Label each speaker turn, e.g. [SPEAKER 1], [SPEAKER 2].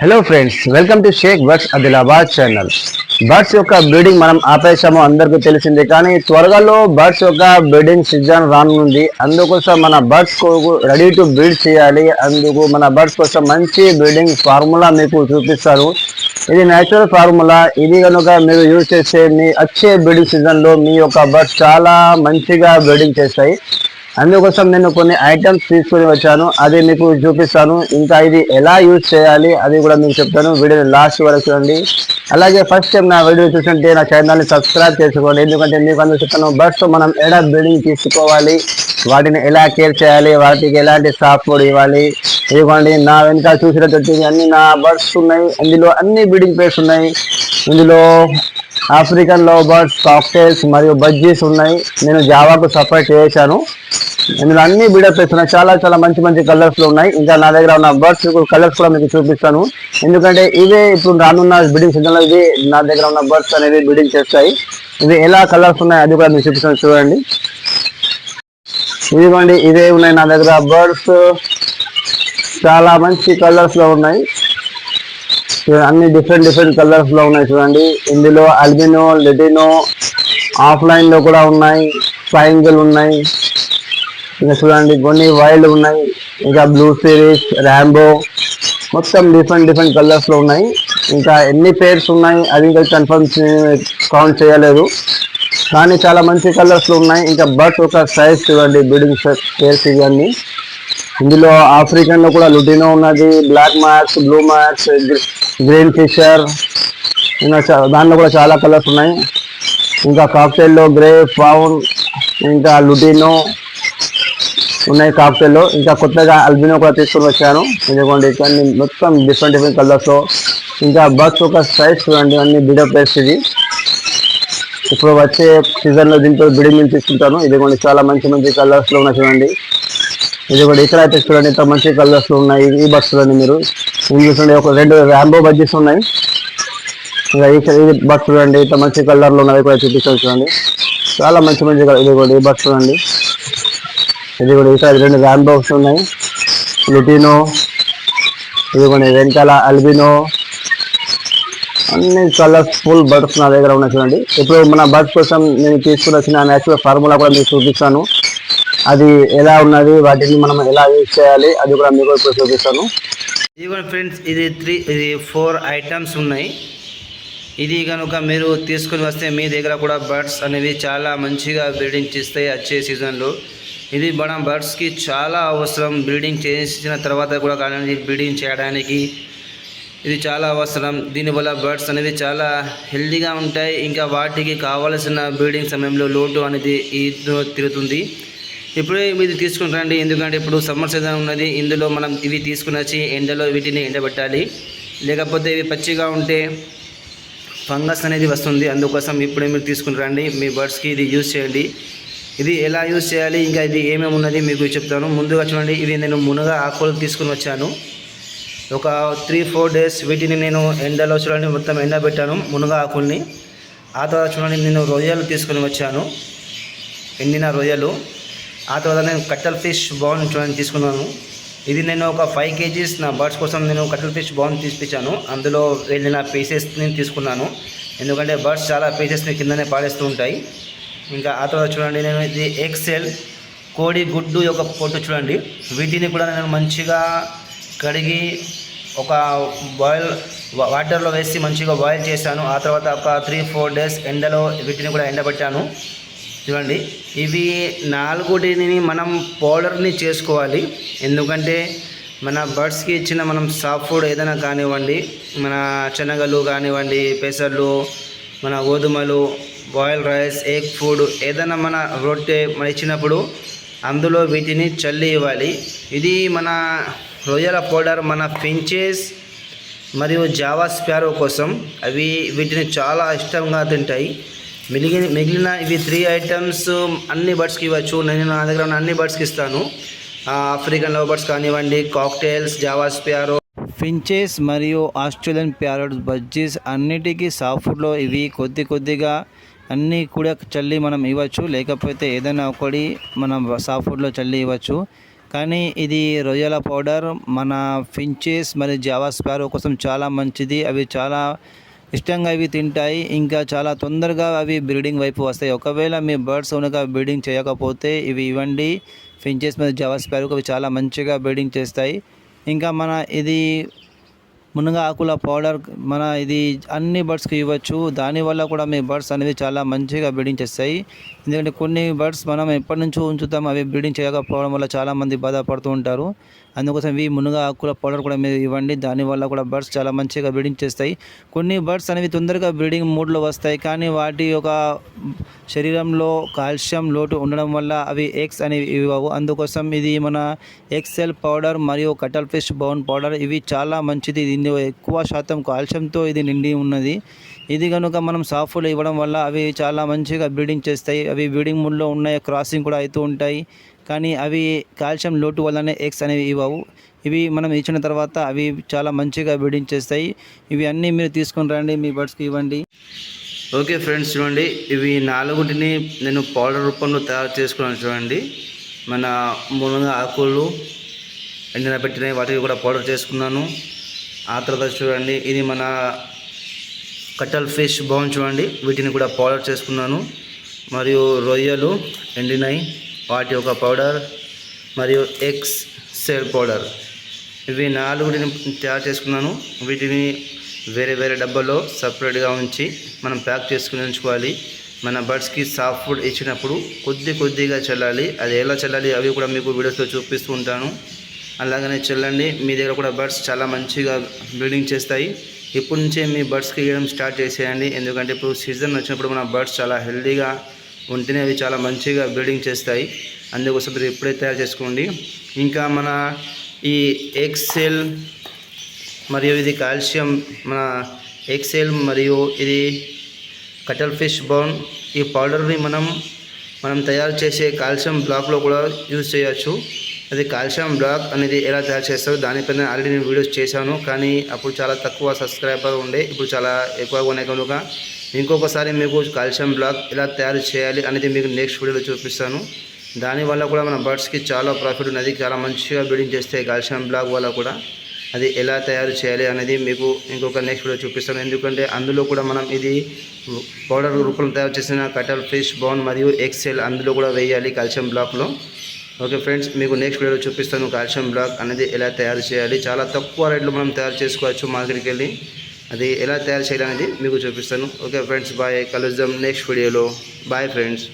[SPEAKER 1] Hello friends welcome to Shaik birds Adilabad channel birds యొక్క breeding మనం ఆపేసాము అందరికీ తెలిసిందే కానీ త్వరగాలో బర్డ్స్ యొక్క బ్రీడింగ్ సీజన్ రానుంది. అందుకోసం మన బర్డ్స్ రెడీ టు బ్రీడ్ చేయాలి. అందుకు మన బర్డ్స్ కోసం మంచి బ్రీడింగ్ ఫార్ములా మీకు చూపిస్తారు. ఇది నేచురల్ ఫార్ములా ఇది కనుక మీరు యూజ్ చేస్తే మీ వచ్చే బ్రీడింగ్ సీజన్లో మీ యొక్క బర్డ్స్ చాలా మంచిగా బ్రీడింగ్ చేస్తాయి. అందుకోసం నేను కొన్ని ఐటమ్స్ తీసుకొని వచ్చాను. అది మీకు చూపిస్తాను. ఇంకా ఇది ఎలా యూజ్ చేయాలి అది కూడా మీకు చెప్తాను. వీడియో లాస్ట్ వరకు చూడండి. అలాగే ఫస్ట్ టైం నా వీడియో చూస్తుంటే నా ఛానల్ని సబ్స్క్రైబ్ చేసుకోండి. ఎందుకంటే మీకు అందరూ చెప్తాను బర్డ్స్ మనం ఎలా బిల్డింగ్ తీసుకోవాలి వాటిని ఎలా కేర్ చేయాలి వాటికి ఎలాంటి సాఫ్ కూడా ఇవ్వాలి ఇవ్వండి నా వెనక చూసినట్టు అన్ని నా బర్డ్స్ ఉన్నాయి. ఇందులో అన్ని బిల్డింగ్ పేర్స్ ఉన్నాయి. ఇందులో ఆఫ్రికన్లో బర్డ్స్ కాక్టైల్స్ మరియు బజ్జీస్ ఉన్నాయి. నేను జావాకు సపరేట్ చేశాను. ఇందులో అన్ని బిల్డప్ చేస్తున్నాయి చాలా చాలా మంచి మంచి కలర్స్లో ఉన్నాయి. ఇంకా నా దగ్గర ఉన్న బర్డ్స్ కలర్స్ కూడా మీకు చూపిస్తాను. ఎందుకంటే ఇవే ఇప్పుడు రానున్న బిల్డింగ్ సీజన్లో ఇవి నా దగ్గర ఉన్న బర్డ్స్ అనేవి బిల్డింగ్ చేస్తాయి. ఇవి ఎలా కలర్స్ ఉన్నాయి అది కూడా మీకు చూపిస్తాను. చూడండి. ఇదిగోండి ఇవే ఉన్నాయి నా దగ్గర. బర్డ్స్ చాలా మంచి కలర్స్లో ఉన్నాయి. అన్ని డిఫరెంట్ డిఫరెంట్ కలర్స్లో ఉన్నాయి చూడండి. ఇందులో అల్బినో లెటినో ఆఫ్లైన్లో కూడా ఉన్నాయి. ట్రయాంగిల్ ఉన్నాయి. ఇంకా చూడండి కొన్ని వైల్డ్ ఉన్నాయి. ఇంకా బ్లూ సిరీస్ ర్యాంబో మొత్తం డిఫరెంట్ డిఫరెంట్ కలర్స్లో ఉన్నాయి. ఇంకా ఎన్ని పేర్స్ ఉన్నాయి అది ఇంకా కన్ఫర్మ్ కౌంట్ చేయలేదు. కానీ చాలా మంచి కలర్స్లో ఉన్నాయి. ఇంకా బర్డ్స్ ఒక సైజ్ చూడండి బిల్డింగ్ పేర్స్ ఇవన్నీ. ఇందులో ఆఫ్రికన్లో కూడా లుటినో ఉన్నది black marks blue marks green Fischer ఇంకా చా- దాంట్లో కూడా చాలా కలర్స్ ఉన్నాయి. ఇంకా కాక్టైల్లో గ్రే ఫౌన్ ఇంకా లుటినో ఉన్నాయి కాక్టైల్లో ఇంకా కొత్తగా అల్బినో కూడా తీసుకొని వచ్చాను. ఇదిగోండి ఇవన్నీ మొత్తం డిఫరెంట్ డిఫరెంట్ కలర్స్లో ఇంకా బస్ ఒక సైజ్ చూడండి అన్ని బిడప్ పేస్ట్ ఇది. ఇప్పుడు వచ్చే సీజన్లో దీంతో బిడింగ్ నుంచి తీసుకుంటాను. ఇదిగోండి చాలా మంచి మంచి కలర్స్లో ఉన్నాయి చూడండి. ఇది కూడా ఇక్కడ అయితే చూడండి ఇంత మంచి కలర్స్ ఉన్నాయి ఈ బస్ చూడండి మీరు. ఇందులో చూడండి ఒక రెండు ర్యాంబో బడ్జెస్ ఉన్నాయి. ఇంకా ఈ బస్ చూడండి ఇంత మంచి కలర్లో కూడా చూపిస్తాను చూడండి. చాలా మంచి మంచి కలర్ ఇది కూడా ఈ బస్ చూడండి. ఇది కూడా ఇక్కడ రెండు ర్యాంబోస్ ఉన్నాయి. లుటినో ఇది కూడా వెనకాల అల్బినో అన్ని కలర్ఫుల్ బర్డ్స్ నా దగ్గర ఉన్నాయి చూడండి. ఇప్పుడు మన బర్డ్స్ కోసం నేను తీసుకుని వచ్చిన నేచురల్ ఫార్ములా కూడా మీకు చూపిస్తాను. అది ఎలా ఉన్నది వాటిని మనం ఎలా యూజ్ చేయాలి అది కూడా మీకు ఇప్పుడు చూపిస్తాను.
[SPEAKER 2] ఇదిగోండి ఫ్రెండ్స్ ఇది త్రీ ఇది ఫోర్ ఐటమ్స్ ఉన్నాయి. ఇది కనుక మీరు తీసుకుని వస్తే మీ దగ్గర కూడా బర్డ్స్ అనేవి చాలా మంచిగా బ్రీడింగ్ చేస్తాయి వచ్చే సీజన్లో ఇది మనం బర్డ్స్కి చాలా అవసరం బ్రీడింగ్ చేసిన తర్వాత కూడా కానీ బ్రీడింగ్ చేయడానికి ఇది చాలా అవసరం. దీనివల్ల బర్డ్స్ అనేవి చాలా హెల్దీగా ఉంటాయి. ఇంకా వాటికి కావలసిన బ్రీడింగ్ సమయంలో లోటు అనేది ఈ తిరుగుతుంది. ఇప్పుడే ఇది తీసుకుని రండి. ఎందుకంటే ఇప్పుడు సమ్మర్ సీజన్ ఉన్నది. ఇందులో మనం ఇవి తీసుకుని వచ్చి ఎండలో వీటిని ఎండబెట్టాలి. లేకపోతే ఇవి పచ్చిగా ఉంటే ఫంగస్ అనేది వస్తుంది. అందుకోసం ఇప్పుడే మీరు తీసుకుని రండి. మీ బర్డ్స్కి ఇది యూజ్ చేయండి. ఇది ఎలా యూజ్ చేయాలి? ఇంకా ఇది ఏమేమి ఉన్నది మీకు చెప్తాను. ముందుగా చూడండి. ఇవి నేను మునగ ఆకులు తీసుకుని వచ్చాను. ఒక త్రీ ఫోర్ డేస్ వీటిని నేను ఎండలో చూడండి. మొత్తం ఎండబెట్టాను మునగ ఆకుల్ని. ఆ తర్వాత చూడండి. నేను రొయ్యలు తీసుకుని వచ్చాను. ఎండిన రొయ్యలు. ఆ తర్వాత నేను కట్టల్ ఫిష్ బౌన్ చూడండి తీసుకున్నాను. ఇది నేను ఒక ఫైవ్ కేజీస్ నా బర్డ్స్ కోసం నేను కట్టల్ ఫిష్ బౌన్ తీసుకొచ్చాను అందులో వెళ్ళిన పీసెస్ని తీసుకున్నాను. ఎందుకంటే బర్డ్స్ చాలా పీసెస్ని కిందనే పాడేస్తూ ఉంటాయి. ఇంకా ఆ తర్వాత చూడండి నేను ఇది ఎక్సెల్ కోడి గుడ్డు యొక్క పొట్టు చూడండి. వీటిని కూడా నేను మంచిగా కడిగి ఒక బాయిల్ వాటర్లో వేసి మంచిగా బాయిల్ చేశాను. ఆ తర్వాత ఒక త్రీ ఫోర్ డేస్ ఎండలో వీటిని కూడా ఎండబెట్టాను. చూడండి. ఇవి నాలుగుటిని మనం పౌడర్ని చేసుకోవాలి. ఎందుకంటే మన బర్డ్స్కి ఇచ్చిన మనం సాఫ్ట్ ఫుడ్ ఏదైనా కానివ్వండి మన శనగలు కానివ్వండి పెసర్లు మన గోధుమలు బాయిల్ రైస్ ఎగ్ ఫుడ్ ఏదైనా మన రొట్టె మన ఇచ్చినప్పుడు అందులో వీటిని చల్లి ఇవ్వాలి. ఇది మన రొయ్యల పౌడర్ మన ఫించెస్ మరియు జావా స్పారో కోసం. అవి వీటిని చాలా ఇష్టంగా తింటాయి. మిగిలిన మిగిలిన ఇవి త్రీ ఐటమ్స్ అన్ని బర్డ్స్కి ఇవ్వచ్చు. నేను నా దగ్గర ఉన్న అన్ని బర్డ్స్కి ఇస్తాను. ఆఫ్రికన్ లవ్ బర్డ్స్ కానివ్వండి కాక్టైల్స్ జావా ప్యారో ఫించెస్ మరియు ఆస్ట్రేలియన్ ప్యారట్స్ బజ్జీస్ అన్నిటికీ సాఫ్ట్లో ఇవి కొద్ది కొద్దిగా అన్నీ కూడా చల్లి మనం ఇవ్వచ్చు. లేకపోతే ఏదైనా ఒకటి మనం సాఫ్ట్ఫుడ్లో చల్లి ఇవ్వచ్చు. కానీ ఇది రొయ్యల పౌడర్ మన ఫించెస్ మరియు జావా స్పారో కోసం చాలా మంచిది. అవి చాలా ఇష్టంగా అవి తింటాయి. ఇంకా చాలా తొందరగా అవి బ్రీడింగ్ వైపు వస్తాయి. ఒకవేళ మీ బర్డ్స్ కనుక బ్రీడింగ్ చేయకపోతే ఇవి ఇవ్వండి. ఫించెస్ మీద జావా స్పారోకి అవి చాలా మంచిగా బ్రీడింగ్ చేస్తాయి. ఇంకా మన ఇది మునగ ఆకుల పౌడర్ మన ఇది అన్ని బర్డ్స్కి ఇవ్వచ్చు. దానివల్ల కూడా మీ బర్డ్స్ అనేవి చాలా మంచిగా బ్రీడింగ్ చేస్తాయి. ఎందుకంటే కొన్ని బర్డ్స్ మనం ఎప్పటి నుంచో ఉంచుతాం అవి బ్రీడింగ్ చేయకపోవడం వల్ల చాలామంది బాధపడుతూ ఉంటారు. అందుకోసం ఈ మునగ ఆకుల పౌడర్ కూడా మీరు ఇవ్వండి. దానివల్ల కూడా బర్డ్స్ చాలా మంచిగా బ్రీడింగ్ చేస్తాయి. కొన్ని బర్డ్స్ అనేవి తొందరగా బ్రీడింగ్ మూడ్లో వస్తాయి. కానీ వాటి యొక్క శరీరంలో కాల్షియం లోటు ఉండడం వల్ల అవి ఎగ్స్ అనేవి ఇవ్వవు. అందుకోసం ఇది మన ఎక్సెల్ పౌడర్ మరియు కటల్ ఫిష్ బౌన్ పౌడర్ ఇవి చాలా మంచిది. ఉంది. ఎక్కువ శాతం కాల్షియంతో ఇది నిండి ఉన్నది. ఇది కనుక మనం సాఫ్లు ఇవ్వడం వల్ల అవి చాలా మంచిగా బ్రీడింగ్ చేస్తాయి. అవి బ్రీడింగ్ మూడ్లో ఉన్నాయి క్రాసింగ్ కూడా అవుతూ ఉంటాయి. కానీ అవి కాల్షియం లోటు వల్లనే ఎగ్స్ అనేవి ఇవ్వవు. ఇవి మనం ఇచ్చిన తర్వాత అవి చాలా మంచిగా బ్రీడింగ్ చేస్తాయి. ఇవి అన్నీ మీరు తీసుకుని రండి మీ బర్డ్స్కి ఇవ్వండి. ఓకే ఫ్రెండ్స్ చూడండి. ఇవి నాలుగుటిని నేను పౌడర్ రూపంలో తయారు చేసుకున్నాను చూడండి. మన మునగ ఆకులు ఎండిన పెట్టినవి వాటికి కూడా పౌడర్ చేసుకున్నాను. ఆ తర్వాత చూడండి. ఇది మన కట్టల్ ఫిష్ బౌన్ చూడండి. వీటిని కూడా పౌడర్ చేసుకున్నాను. మరియు రొయ్యలు ఎండినాయి. వాటి యొక్క పౌడర్ మరియు ఎగ్స్ సెల్ పౌడర్ ఇవి నాలుగుని తయారు చేసుకున్నాను. వీటిని వేరే వేరే డబ్బాలో సపరేట్గా ఉంచి మనం ప్యాక్ చేసుకుని ఉంచుకోవాలి. మన బర్డ్స్కి సాఫ్ట్ ఫుడ్ ఇచ్చినప్పుడు కొద్ది కొద్దిగా చల్లాలి. అది ఎలా చల్లాలి అవి కూడా మీకు వీడియోస్లో చూపిస్తూ ఉంటాను. అలాగనే చెల్లండి మీ దగ్గర కూడా బర్డ్స్ చాలా మంచిగా బ్రీడింగ్ చేస్తాయి. ఇప్పటి నుంచే మీ బర్డ్స్కి ఇవ్వడం స్టార్ట్ చేసేయండి. ఎందుకంటే ఇప్పుడు సీజన్ వచ్చినప్పుడు మన బర్డ్స్ చాలా హెల్దీగా ఉంటేనే అవి చాలా మంచిగా బ్రీడింగ్ చేస్తాయి. అందుకోసం మీరు ఇప్పుడే తయారు చేసుకోండి. ఇంకా మన ఈ ఎక్సెల్ మరియు ఇది కాల్షియం మన ఎక్సెల్ మరియు ఇది కటల్ ఫిష్ బౌన్ ఈ పౌడర్ని మనం మనం తయారు చేసే కాల్షియం బ్లాక్లో కూడా యూజ్ చేయొచ్చు. అది కాల్షియం బ్లాక్ అనేది ఎలా తయారు చేస్తారు దానిపైన ఆల్రెడీ నేను వీడియోస్ చేశాను. కానీ అప్పుడు చాలా తక్కువ సబ్స్క్రైబర్ ఉండే. ఇప్పుడు చాలా ఎక్కువగా ఉన్నాయి కనుక ఇంకొకసారి మీకు కాల్షియం బ్లాక్ ఎలా తయారు చేయాలి అనేది మీకు నెక్స్ట్ వీడియోలో చూపిస్తాను. దానివల్ల కూడా మన బర్డ్స్కి చాలా ప్రాఫిట్ ఉన్నది. చాలా మంచిగా బ్రీడింగ్ చేస్తాయి కాల్షియం బ్లాక్ వల్ల కూడా అది ఎలా తయారు చేయాలి అనేది మీకు ఇంకొక నెక్స్ట్ వీడియో చూపిస్తాను. ఎందుకంటే అందులో కూడా మనం ఇది పౌడర్ రూపంలో తయారు చేసిన కటల్ ఫిష్ బౌన్ మరియు ఎక్సెల్ అందులో కూడా వేయాలి కాల్షియం బ్లాక్లో. ఓకే ఫ్రెండ్స్ మీకు నెక్స్ట్ వీడియోలో చూపిస్తాను కాల్షియం బ్లాక్ అనేది ఎలా తయారు చేయాలి. చాలా తక్కువ రేట్లో మనం తయారు చేసుకోవచ్చు మార్కెట్కి వెళ్ళి. అది ఎలా తయారు చేయాలి అనేది మీకు చూపిస్తాను. ఓకే ఫ్రెండ్స్ బాయ్ కలుద్దాం నెక్స్ట్ వీడియోలో బాయ్ ఫ్రెండ్స్